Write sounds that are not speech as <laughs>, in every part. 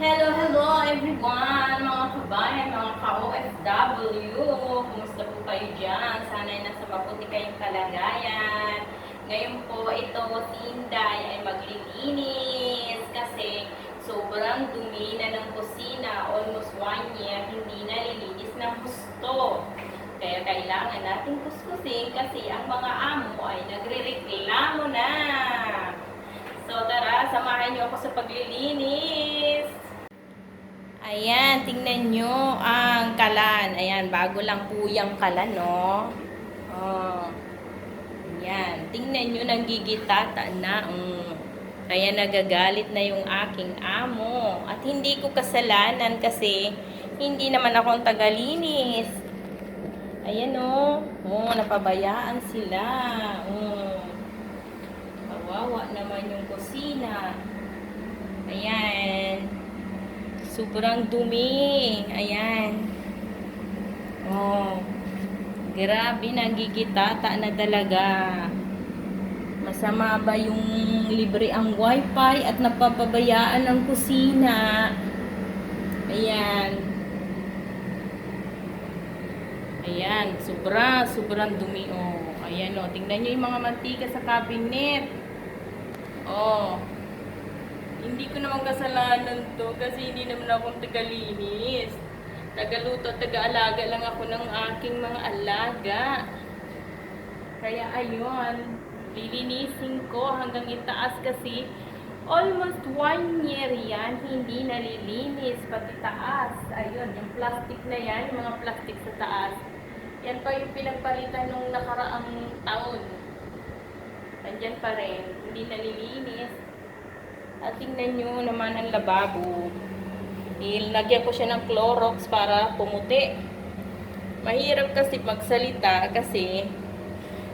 Hello, hello everyone, mga kabayan, mga ka-OFW. Kumusta po kayo dyan? Sana ay nasa mabuti kayong kalagayan. Ngayon po, ito si Inday ay maglilinis kasi sobrang dumi na ng kusina. Almost one year, hindi nalilinis ng gusto. Kaya kailangan natin kuskusin kasi ang mga amo ay nagre-reklamo na. So tara, samahan niyo ako sa paglilinis. Ayan, tingnan nyo ang kalan. Ayan, bago lang po yung kalan, no? Oh. Ayan, tingnan nyo, nanggigitata na. Mm. Kaya nagagalit na yung aking amo. At hindi ko kasalanan kasi hindi naman akong tagalinis. Ayan, oh. Oh, napabayaan sila. Oh. Kusina. Ayan. Sobrang dumi. Ayan. Oh. Grabe, nagigitata na talaga. Masama ba yung libre ang wifi at napapabayaan ang kusina? Ayan. Ayan, sobra, sobrang dumi. Oh, ayan oh. Tingnan nyo yung mga mantika sa cabinet. Oh. Hindi ko naman kasalanan to kasi hindi naman akong tagalinis. Tagaluto taga-alaga lang ako ng aking mga alaga. Kaya ayun, lilinisin ko hanggang itaas kasi almost one year yan, hindi nalilinis, pati taas. Ayun, yung plastic na yan, yung mga plastic sa taas. Yan pa yung pinagpalitan nung nakaraang taon. Nandyan pa rin, hindi nalilinis. At tingnan nyo naman ang lababo. Nilagyan ko siya ng Clorox para pumuti. Mahirap kasi magsalita kasi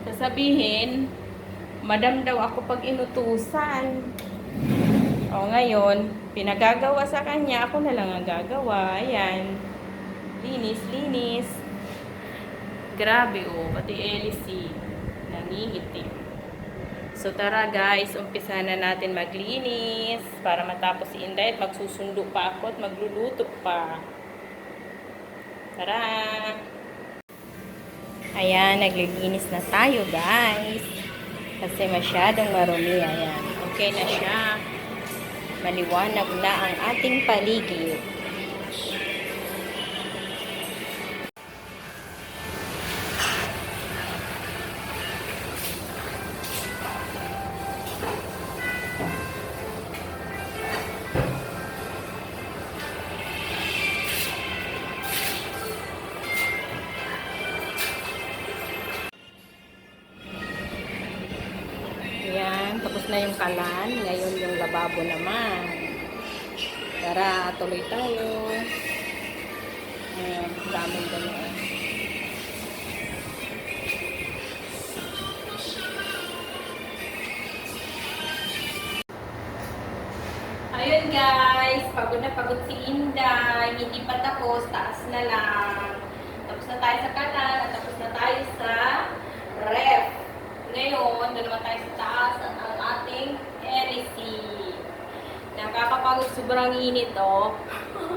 sasabihin, madam daw ako pag inutusan. O ngayon, pinagagawa sa kanya, ako na lang ang gagawa. Ayan. Linis, linis. Grabe oh, pati Elsie. Nangingitim. So tara guys, umpisa na natin maglinis para matapos si Inday at magsusundo pa ako at magluluto pa. Tara! Ayan, naglilinis na tayo guys. Kasi masyadong marumi. Ayan, okay na siya. Maliwanag na ang ating paligid. Ayan, tapos na yung kalan. Ngayon yung lababo naman. Tara, tuloy tayo. Ayan, daming ganyan. Ayun guys, pagod na pagod si Inday. Hindi pa tapos, taas na lang. Tapos na tayo sa kalan, Tapos sobrang init, oh. <laughs>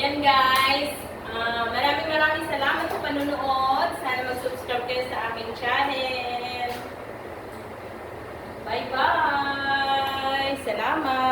Yan, guys. Uh, maraming maraming salamat sa panonood. Sana mag-subscribe kayo sa aking channel. Bye-bye! Salamat!